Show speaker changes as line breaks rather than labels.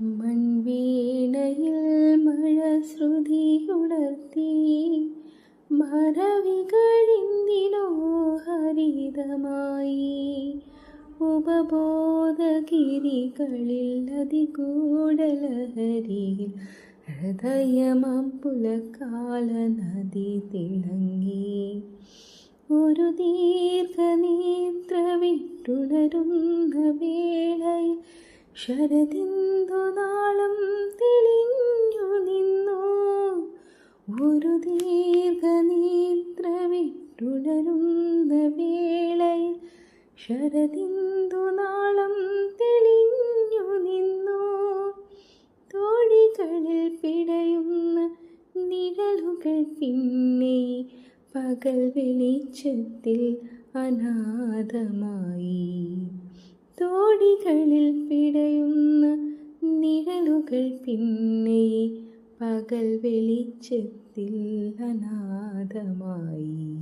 മൺവീണയിൽ മഴ ശ്രുതിയുണർത്തി മറവികളിന്തിനോ ഹരിതമായി. ഉപബോധഗിരികളിൽ അതികൂടലഹരിയിൽ ഹൃദയമം പുലക്കാല നദി തിളങ്ങി. ഒരു ദീർഘനേത്ര വിട്ടുണരുന്ന വേളയിൽ ശരദിന്ദു നാളം തെളിഞ്ഞു നിന്നു. ഒരു ദീർഘനേത്ര വിട്ടുണരുന്ന വേളയിൽ ശരദിന്ദു നാളം തെളിഞ്ഞു നിന്നു. തോഴികളിൽ പിടയുന്ന നിഴലുകൾ പിന്നെ പകൽ വെളിച്ചത്തിൽ അനാഥമായി. തോടികളിൽ പിടയുന്ന നിഴലുകൾ പിന്നെ പകൽ വെളിച്ചത്തിൽ അനാഥമായി.